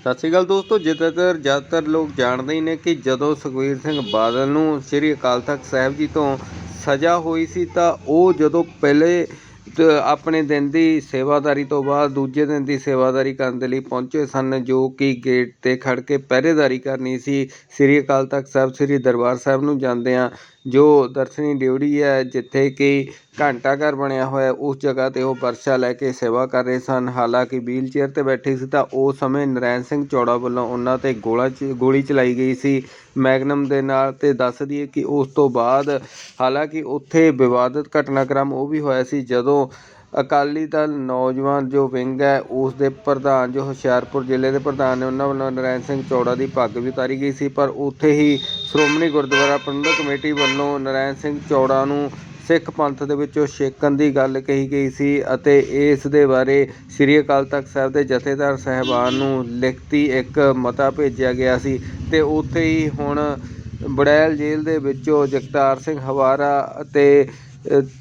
ਸਤਿ ਸ਼੍ਰੀ ਅਕਾਲ ਦੋਸਤੋ, ਜ਼ਿਆਦਾਤਰ ਜ਼ਿਆਦਾਤਰ ਲੋਕ ਜਾਣਦੇ ਹੀ ਨੇ ਕਿ ਜਦੋਂ ਸੁਖਬੀਰ ਸਿੰਘ ਬਾਦਲ ਨੂੰ ਸ੍ਰੀ ਅਕਾਲ ਤਖਤ ਸਾਹਿਬ ਜੀ ਤੋਂ ਸਜ਼ਾ ਹੋਈ ਸੀ, ਤਾਂ ਉਹ ਜਦੋਂ ਪਹਿਲੇ ਆਪਣੇ ਦਿਨ ਦੀ ਸੇਵਾਦਾਰੀ ਤੋਂ ਬਾਅਦ ਦੂਜੇ ਦਿਨ ਦੀ ਸੇਵਾਦਾਰੀ ਕਰਨ ਦੇ ਲਈ ਪਹੁੰਚੇ ਸਨ, ਜੋ ਕਿ ਗੇਟ ਤੇ ਖੜ ਕੇ ਪਹਿਰੇਦਾਰੀ ਕਰਨੀ ਸੀ, ਸ੍ਰੀ ਅਕਾਲ ਤਖਤ ਸਾਹਿਬ, ਸ੍ਰੀ ਦਰਬਾਰ ਸਾਹਿਬ ਨੂੰ ਜਾਂਦਿਆਂ ਜੋ ਦਰਸ਼ਨੀ ਡਿਊੜੀ ਹੈ, ਜਿੱਥੇ ਕਿ ਘੰਟਾ ਘਰ ਬਣਿਆ ਹੋਇਆ ਉਸ ਜਗ੍ਹਾ ਤੇ ਉਹ ਵਰਸ਼ਾ ਲੈ ਕੇ ਸੇਵਾ ਕਰ ਰਹੇ ਸਨ। ਹਾਲਾਂਕਿ ਵੀਲ ਚੇਅਰ ਤੇ ਬੈਠੇ ਸੀ ਤਾਂ ਉਸ ਸਮੇਂ ਨਰੈਣ ਸਿੰਘ ਚੌੜਾ ਵੱਲੋਂ ਉਹਨਾਂ ਤੇ ਗੋਲਾ ਚ- ਗੋਲੀ ਚਲਾਈ ਗਈ ਸੀ। ਮੈਗਨਮ ਦੇ ਨਾਲ ਤੇ ਦੱਸ ਦਈਏ ਕਿ ਉਸ ਤੋਂ ਬਾਅਦ ਹਾਲਾਂਕਿ ਉੱਥੇ ਵਿਵਾਦਤ ਘਟਨਾਕ੍ਰਮ ਉਹ ਵੀ ਹੋਇਆ ਸੀ, ਜਦੋਂ ਅਕਾਲੀ ਦਲ ਨੌਜਵਾਨ ਜੋ ਵਿੰਗ ਹੈ, ਉਸ ਦੇ ਪ੍ਰਧਾਨ ਜੋ ਹੁਸ਼ਿਆਰਪੁਰ ਜ਼ਿਲ੍ਹੇ ਦੇ ਪ੍ਰਧਾਨ ਨੇ, ਉਹਨਾਂ ਵੱਲੋਂ ਨਰੈਣ ਸਿੰਘ ਚੌੜਾ ਦੀ ਪੱਗ ਵੀ ਉਤਾਰੀ ਗਈ ਸੀ, ਪਰ ਉੱਥੇ ਹੀ ਸ਼੍ਰੋਮਣੀ ਗੁਰਦੁਆਰਾ ਪ੍ਰਬੰਧਕ ਕਮੇਟੀ ਵੱਲੋਂ ਨਰੈਣ ਸਿੰਘ ਚੌੜਾ ਨੂੰ ਸਿੱਖ ਪੰਥ ਦੇ ਵਿੱਚੋਂ ਛੇਕਣ ਦੀ ਗੱਲ ਕਹੀ ਗਈ ਸੀ ਅਤੇ ਇਸ ਦੇ ਬਾਰੇ ਸ੍ਰੀ ਅਕਾਲ ਤਖਤ ਸਾਹਿਬ ਦੇ ਜਥੇਦਾਰ ਸਹਿਬਾਨ ਨੂੰ ਲਿਖਤੀ ਇੱਕ ਮਤਾ ਭੇਜਿਆ ਗਿਆ ਸੀ ਤੇ ਉੱਥੇ ਹੀ ਹੁਣ ਬੜੈਲ ਜੇਲ੍ਹ ਦੇ ਵਿੱਚੋਂ ਜਗਤਾਰ ਸਿੰਘ ਹਵਾਰਾ ਅਤੇ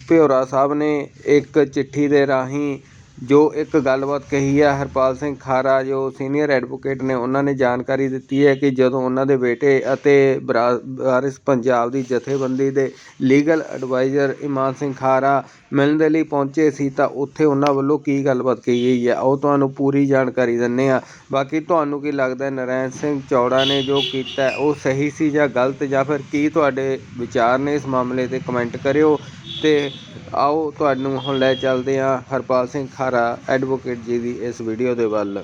ਭਿਓਰਾ ਸਾਹਿਬ ਨੇ ਇੱਕ ਚਿੱਠੀ ਦੇ ਰਾਹੀਂ ਜੋ ਇੱਕ ਗੱਲਬਾਤ ਕਹੀ ਹੈ ਹਰਪਾਲ ਸਿੰਘ ਖਾਰਾ, ਜੋ ਸੀਨੀਅਰ ਐਡਵੋਕੇਟ ਨੇ, ਉਹਨਾਂ ਨੇ ਜਾਣਕਾਰੀ ਦਿੱਤੀ ਹੈ ਕਿ ਜਦੋਂ ਉਹਨਾਂ ਦੇ ਬੇਟੇ ਅਤੇ ਬਰਾ- ਵਾਰਿਸ ਪੰਜਾਬ ਦੀ ਜਥੇਬੰਦੀ ਦੇ ਲੀਗਲ ਐਡਵਾਈਜ਼ਰ ਇਮਾਨ ਸਿੰਘ ਖਾਰਾ ਮਿਲਣ ਦੇ ਲਈ ਪਹੁੰਚੇ ਸੀ, ਤਾਂ ਉੱਥੇ ਉਹਨਾਂ ਵੱਲੋਂ ਕੀ ਗੱਲਬਾਤ ਕਹੀ ਗਈ ਹੈ? ਉਹ ਤੁਹਾਨੂੰ ਪੂਰੀ ਜਾਣਕਾਰੀ ਦਿੰਨੇ ਆ। ਬਾਕੀ ਤੁਹਾਨੂੰ ਕੀ ਲੱਗਦਾ ਹੈ, ਨਰੈਣ ਸਿੰਘ ਚੌੜਾ ਨੇ ਜੋ ਕੀਤਾ ਉਹ ਸਹੀ ਸੀ ਜਾਂ ਗਲਤ? ਜਾਂ ਫਿਰ ਕੀ ਤੁਹਾਡੇ ਵਿਚਾਰ ਨੇ ਇਸ ਮਾਮਲੇ ਤੇ? ਕਮੈਂਟ ਕਰਿਓ ਤੇ ਆਓ ਤੁਹਾਨੂੰ ਹੁਣ ਲੈ ਚੱਲਦੇ ਹਾਂ ਹਰਪਾਲ ਸਿੰਘ ਖਾਰਾ ਐਡਵੋਕੇਟ ਜੀ ਦੀ ਇਸ ਵੀਡੀਓ ਦੇ ਵੱਲ।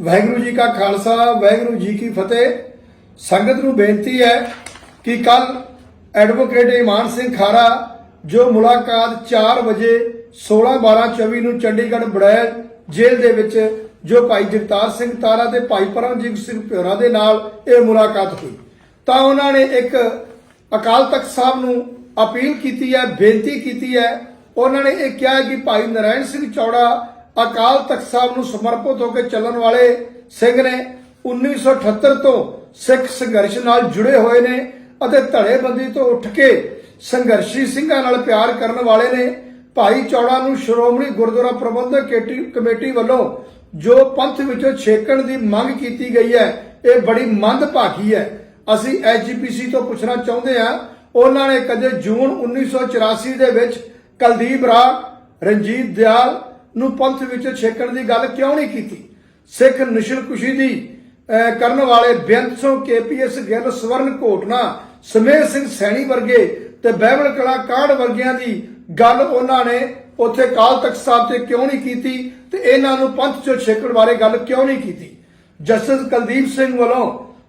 ਵਾਹਿਗੁਰੂ ਜੀ ਕਾ ਖਾਲਸਾ, ਵਾਹਿਗੁਰੂ ਜੀ ਕੀ ਫਤਿਹ। ਸੰਗਤ ਨੂੰ ਬੇਨਤੀ ਹੈ ਕਿ ਕੱਲ ਐਡਵੋਕੇਟ ਇਮਾਨ ਸਿੰਘ ਖਾਰਾ, ਜੋ ਮੁਲਾਕਾਤ 4 ਵਜੇ 16 12 24 ਨੂੰ ਚੰਡੀਗੜ੍ਹ ਬੜੈਲ ਜੇਲ੍ਹ ਦੇ ਵਿੱਚ, ਜੋ ਭਾਈ ਜਗਤਾਰ ਸਿੰਘ ਤਾਰਾ ਤੇ ਭਾਈ ਪਰਮਜੀਤ ਸਿੰਘ ਪਿਓਰਾ ਦੇ ਨਾਲ ਇਹ ਮੁਲਾਕਾਤ ਹੋਈ। ਤਾਂ ਉਹਨਾਂ ਨੇ ਇੱਕ ਅਕਾਲ ਤਖਤ ਸਾਹਿਬ ਨੂੰ ਅਪੀਲ ਕੀਤੀ ਹੈ, ਬੇਨਤੀ ਕੀਤੀ ਹੈ। ਉਹਨਾਂ ਨੇ ਇਹ ਕਿਹਾ ਕਿ ਭਾਈ ਨਰਾਇਣ ਸਿੰਘ ਚੌੜਾ ਅਕਾਲ ਤਖਤ ਸਾਹਿਬ ਨੂੰ ਸਮਰਪਿਤ ਹੋ ਕੇ ਚੱਲਣ ਵਾਲੇ ਸਿੰਘ ਨੇ 1978 ਤੋਂ ਸਿੱਖ ਸੰਘਰਸ਼ ਨਾਲ ਜੁੜੇ ਹੋਏ ਨੇ ਅਤੇ ਧੜੇਬੰਦੀ ਤੋਂ ਉੱਠ ਕੇ ਸੰਘਰਸ਼ੀ ਸਿੰਘਾਂ ਨਾਲ ਪਿਆਰ ਕਰਨ ਵਾਲੇ ਨੇ। ਭਾਈ ਚੌੜਾ ਨੂੰ ਸ਼੍ਰੋਮਣੀ ਗੁਰਦੁਆਰਾ ਪ੍ਰਬੰਧਕ ਕਮੇਟੀ ਵੱਲੋਂ ਜੋ ਪੰਥ ਵਿੱਚੋਂ ਛੇਕਣ ਦੀ ਮੰਗ ਕੀਤੀ ਗਈ ਹੈ, ਇਹ ਬੜੀ ਮੰਦਭਾਗੀ ਹੈ। ਅਸੀਂ ਐਚਜੀਪੀਸੀ ਤੋਂ ਪੁੱਛਣਾ ਚਾਹੁੰਦੇ ਹਾਂ ਉਹਨਾਂ ਨੇ ਕਦੇ ਜੂਨ 1984 ਦੇ ਵਿੱਚ ਕੁਲਦੀਪ ਰਾਗ ਰਣਜੀਤ ਦਿਆਲ ਨੂੰ ਪੰਥ ਵਿੱਚੋਂ ਛੇਕਣ ਦੀ ਗੱਲ ਕਿਉਂ ਨਹੀਂ ਕੀਤੀ? ਸਿੱਖ ਨਸ਼ਲਕੁਸ਼ੀ ਦੀ ਕਰਨ ਵਾਲੇ ਬੇਅੰਤ ਸਿੰਘ ਕੇਪੀਐਸ ਗਿੱਲ, ਸਵਰਨ ਘੋਟਨਾ, ਸਮੇਰ ਸਿੰਘ ਸੈਣੀ ਵਰਗੇ ਤੇ ਬਹਿਬਲ ਕਲਾ ਕਾਂਡ ਵਰਗਿਆਂ ਦੀ ਗੱਲ ਉਹਨਾਂ ਨੇ ਉੱਥੇ ਕਾਲ ਤਖਤ ਸਾਹਿਬ ਤੇ ਕਿਉਂ ਨਹੀਂ ਕੀਤੀ ਤੇ ਇਹਨਾਂ ਨੂੰ ਪੰਥ ਚੋਂ ਛੇਕਣ ਬਾਰੇ ਗੱਲ ਕਿਉਂ ਨਹੀਂ ਕੀਤੀ? ਜਸਟਿਸ ਕੁਲਦੀਪ ਸਿੰਘ ਵੱਲੋਂ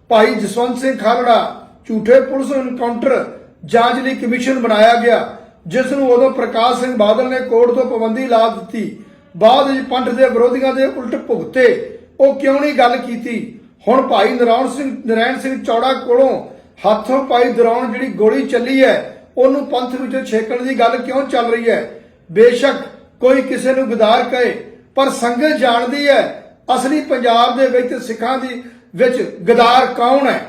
ਭਾਈ ਜਸਵੰਤ ਸਿੰਘ ਖਾਲੜਾ, ਝੂਠੇ ਪੁਲਿਸ ਇਨਕਾਊਂਟਰ ਜਾਂਚ ਲਈ ਕਮਿਸ਼ਨ ਬਣਾਇਆ ਗਿਆ, ਜਿਸ ਨੂੰ ਉਦੋਂ ਪ੍ਰਕਾਸ਼ ਸਿੰਘ ਬਾਦਲ ਨੇ ਕੋਰਟ ਤੋਂ ਪਾਬੰਦੀ ਲਾ ਦਿੱਤੀ। ਬਾਅਦ ਵਿੱਚ ਪੰਥ ਦੇ ਵਿਰੋਧੀਆਂ ਦੇ ਉਲਟ ਭੁਗਤੇ। ਉਹ ਕਿਉਂ ਨਹੀਂ ਗੱਲ ਕੀਤੀ? ਹੁਣ ਭਾਈ ਨਰਾਉਣ ਸਿੰਘ, ਨਰੈਣ ਸਿੰਘ ਚੌੜਾ ਕੋਲੋਂ ਹੱਥੋਂ ਪਾਈ ਦੌਰਾਨ ਜਿਹੜੀ ਗੋਲੀ ਚੱਲੀ ਹੈ, ਉਹਨੂੰ ਪੰਥ ਵਿੱਚੋਂ ਛੇਕਣ ਦੀ ਗੱਲ ਕਿਉਂ ਚੱਲ ਰਹੀ ਹੈ? ਬੇਸ਼ੱਕ ਕੋਈ ਕਿਸੇ ਨੂੰ ਗਦਾਰ ਕਹੇ, ਪਰ ਸੰਗਤ ਜਾਣਦੀ ਹੈ, ਅਸਲੀ ਪੰਜਾਬ ਦੇ ਵਿੱਚ ਸਿੱਖਾਂ ਦੀ ਵਿੱਚ ਗਦਾਰ ਕੌਣ ਹੈ?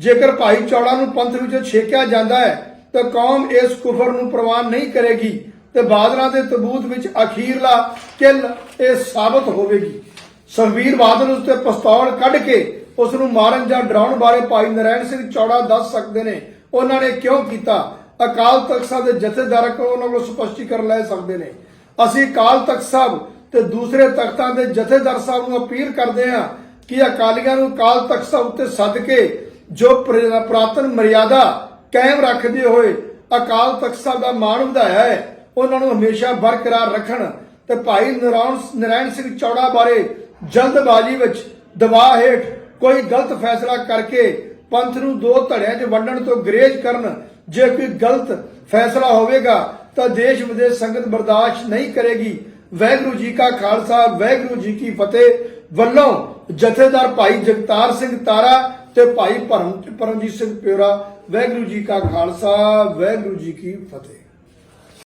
ਜੇਕਰ ਭਾਈ ਚੌੜਾ ਨੂੰ ਪੰਥ ਵਿੱਚੋਂ ਛੇਕਿਆ ਜਾਂਦਾ ਹੈ, ਤਾਂ ਕੌਮ ਇਸ ਕੁਫਰ ਨੂੰ ਪ੍ਰਵਾਨ ਨਹੀਂ ਕਰੇਗੀ ਤੇ ਬਾਦਲਾਂ ਦੇ ਤਬੂਤ ਵਿੱਚ ਅਖੀਰਲਾ ਕਿਲ ਇਹ ਸਾਬਤ ਹੋਵੇਗੀ। ਸੁਖਬੀਰ ਬਾਦਲ ਉਸ ਤੇ ਪਿਸਤੌਲ ਕੱਢ ਕੇ ਉਸ ਨੂੰ ਮਾਰਨ ਜਾਂ ਡਰਾਉਣ ਬਾਰੇ ਭਾਈ ਨਰੈਣ ਸਿੰਘ ਚੌੜਾ ਦੱਸ ਸਕਦੇ ਨੇ। ਉਹਨਾਂ ਨੇ ਕਿਉਂ ਕੀਤਾ? ਅਕਾਲ ਤਖਤ ਸਾਹਿਬ ਦੇ ਜਥੇਦਾਰ ਕੋਲੋਂ ਉਹਨਾਂ ਕੋਲ ਸਪਸ਼ਟੀਕਰਨ ਲੈ ਸਕਦੇ ਨੇ। ਅਸੀਂ ਅਕਾਲ ਤਖਤ ਸਾਹਿਬ ਤੇ ਦੂਸਰੇ ਤਖਤਾਂ ਦੇ ਜਥੇਦਾਰ ਸਾਹਿਬ ਨੂੰ ਅਪੀਲ ਕਰਦੇ ਹਾਂ ਕਿ ਅਕਾਲੀਆਂ ਨੂੰ ਅਕਾਲ ਤਖਤ ਸਾਹਿਬ ਉੱਤੇ ਸੱਦ ਕੇ ਜੋ ਪ੍ਰ- ਪੁਰਾਤਨ ਮਰਿਆਦਾ ਕਾਇਮ ਰੱਖਦੇ ਹੋਏ ਅਕਾਲ ਤਖਤ ਸਾਹਿਬ ਦਾ ਮਾਣ ਵਧਾਇਆ ਹੈ, ਉਹਨਾਂ ਨੂੰ ਹਮੇਸ਼ਾ ਬਰਕਰਾਰ ਰੱਖਣ ਤੇ ਭਾਈ ਨਰਾਉਣ ਨਰਾਇਣ ਸਿੰਘ ਚੌੜਾ ਬਾਰੇ ਜਲਦਬਾਜ਼ੀ ਵਿੱਚ ਦਬਾਅ ਹੇਠ ਕੋਈ ਗਲਤ ਫੈਸਲਾ ਕਰਕੇ ਪੰਥ ਨੂੰ ਦੋ ਧੜਿਆਂ 'ਚ ਵੰਡਣ ਤੋਂ ਗਰੇਜ ਕਰਨ ਜੇ ਕੋਈ ਗਲਤ ਫੈਸਲਾ ਹੋਵੇਗਾ ਤਾਂ ਦੇਸ਼ ਵਿਦੇਸ਼ ਸੰਗਤ ਬਰਦਾਸ਼ਤ ਨਹੀਂ ਕਰੇਗੀ। ਵਾਹਿਗੁਰੂ ਜੀ ਕਾ ਖਾਲਸਾ, ਵਾਹਿਗੁਰੂ ਜੀ ਕੀ ਫਤਿਹ। ਵੱਲੋਂ ਜਥੇਦਾਰ ਭਾਈ ਜਗਤਾਰ ਸਿੰਘ ਤਾਰਾ ਤੇ ਭਾਈ ਭਰਮ ਪਰਮਜੀਤ ਸਿੰਘ ਪਿਓਰਾ ਵਾਹਿਗੁਰੂ ਜੀ ਕਾ ਖਾਲਸਾ ਵਾਹਿਗੁਰੂ ਜੀ ਕੀ ਫਤਿਹ।